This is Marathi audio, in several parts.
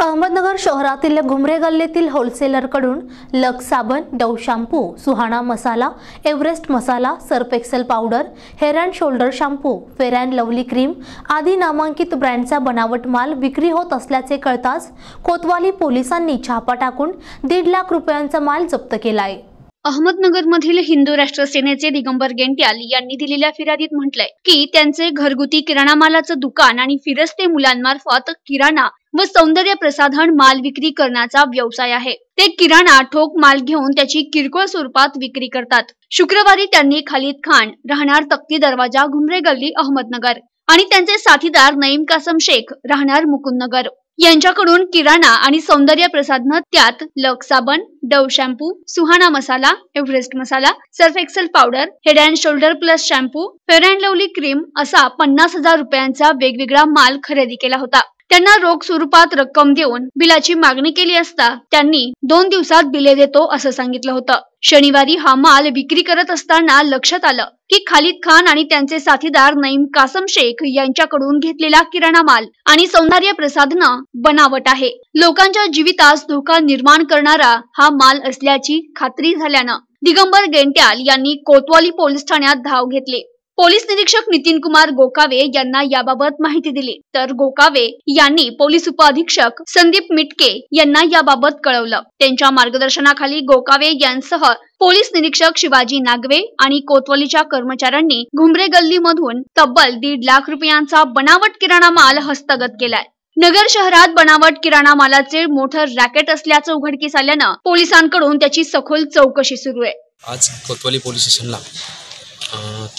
अहमदनगर शहरातील घुमरे गल्लीतील होलसेलरकडून लक्स साबण Dove shampoo Suhana masala Everest masala Surf Excel powder hair and shoulder shampoo fair and lovely cream आदी नामांकित ब्रँडचा बनावट माल विक्री होत असल्याचे कळताच कोतवाली पोलिसांनी छापा टाकून दीड लाख रुपयांचा माल जप्त केला आहे अहमदनगरमधील हिंदू राष्ट्र सेनेचे दिगंबर गेंट्याल यांनी दिलेल्या फिर्यादीत म्हटलंय की त्यांचे घरगुती किराणा मालाचं दुकान आणि फिरस्ते मुलांमार्फत किराणा व सौंदर्य प्रसाधन माल विक्री करण्याचा व्यवसाय आहे. ते किराणा ठोक माल घेऊन त्याची किरकोळ स्वरूपात विक्री करतात. शुक्रवारी त्यांनी खालिद खान राहणार तक्ती दरवाजा घुमरे गल्ली अहमदनगर आणि त्यांचे साथीदार नईम कासम शेख राहणार मुकुंदनगर. यांच्याकडून किराणा आणि सौंदर्य प्रसाधनं त्यात लक साबण Dove shampoo Suhana masala Everest masala Surf Excel powder head and shoulder plus shampoo fair and lovely cream असा पन्नास हजार रुपयांचा वेगवेगळा माल खरेदी केला होता. त्यांना रोख स्वरूपात रक्कम देऊन बिलाची मागणी केली असता त्यांनी दोन दिवसात बिले देतो असं सांगितलं होतं. शनिवारी हा माल विक्री करत असताना लक्षात आलं की खालिद खान आणि त्यांचे साथीदार नईम कासम शेख यांच्याकडून घेतलेला किराणा माल आणि सौंदर्य प्रसाधनं बनावट आहे. लोकांच्या जीवितास धोका निर्माण करणारा हा माल असल्याची खात्री झाल्यानं दिगंबर गेंट्याल यांनी कोतवाली पोलीस ठाण्यात धाव घेतली. पोलीस निरीक्षक नितीन कुमार गोकावे यांना याबाबत माहिती दिली. तर गोकावे यांनी पोलीस उपअधीक्षक संदीप मिटके यांना याबाबत कळवलं. त्यांच्या मार्गदर्शनाखाली गोकावे यांसह पोलीस निरीक्षक शिवाजी नागवे आणि कोतवालीच्या कर्मचाऱ्यांनी घुमरे गल्ली मधून तब्बल दीड लाख रुपयांचा बनावट किराणा माल हस्तगत केलाय. नगर शहरात बनावट किराणा मालाचे मोठं रॅकेट असल्याचं उघडकीस आल्यानं पोलिसांकडून त्याची सखोल चौकशी सुरू आहे. आज कोतवाली पोलीस स्टेशनला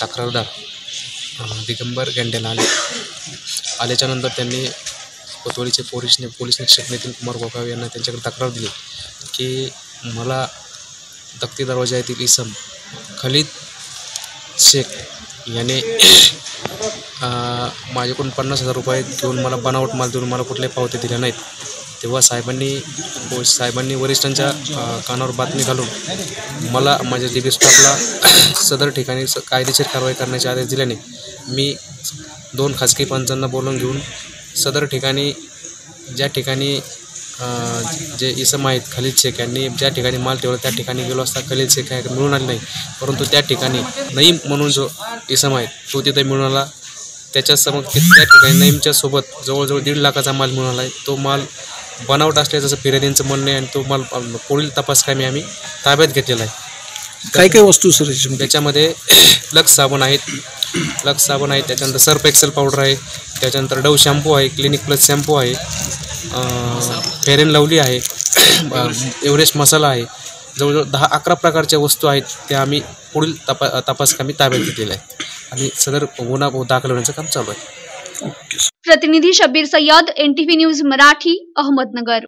तक्रारदार दिगंबर गेंडेला आले. आल्याच्यानंतर त्यांनी कोतवालीचे पोलिसने पोलीस निरीक्षक नितीन कुमार गोगाव यांना त्यांच्याकडे तक्रार दिली की मला दक्ती दरवाजा येथील इसम खलीद शेख याने माझ्याकडून पन्नास हजार रुपये घेऊन मला बनावट माल देऊन मला कुठल्याही पावत्या दिल्या नाहीत. तेव्हा साहेबांनी हो, साहेबांनी वरिष्ठांच्या कानावर बातमी घालून मला माझ्या डी बी स्टाफला सदर ठिकाणी स कायदेशीर कारवाई करण्याचे आदेश दिल्याने मी दोन खाजगी पंचांना बोलवून घेऊन सदर ठिकाणी ज्या ठिकाणी जे इसम आहेत खलील शेख यांनी ज्या ठिकाणी माल ठेवला त्या ठिकाणी गेलो असता खलील शेख काय मिळून आले नाही. परंतु त्या ठिकाणी नईम म्हणून जो इसम आहे तो तिथे मिळून आला. त्याच्यासमोर त्या ठिकाणी नईमच्या सोबत जवळजवळ दीड लाखाचा माल मिळून आला आहे. तो माल बनावट असल्याचं जसं फिर्यादींचं म्हणणं आहे आणि तो माल पुढील तपास कामी आम्ही ताब्यात घेतलेला आहे. काय काय वस्तू सर याच्यामध्ये त्याच्यामध्ये लक्स साबण आहेत. लक्स साबण आहे त्याच्यानंतर सर्फ एक्सेल पावडर आहे त्याच्यानंतर डव शॅम्पू आहे क्लिनिक प्लस शॅम्पू आहे फेअर अँड लवली आहे एव्हरेस्ट मसाला आहे जवळजवळ दहा अकरा प्रकारच्या वस्तू आहेत त्या आम्ही पुढील तपा तपास कामी ताब्यात घेतलेल्या आहेत. आणि सदर गुन्हा दाखल होण्याचं काम चालू आहे. प्रतिनिधी शब्बीर सय्यद एनटीव्ही न्यूज मराठी अहमदनगर.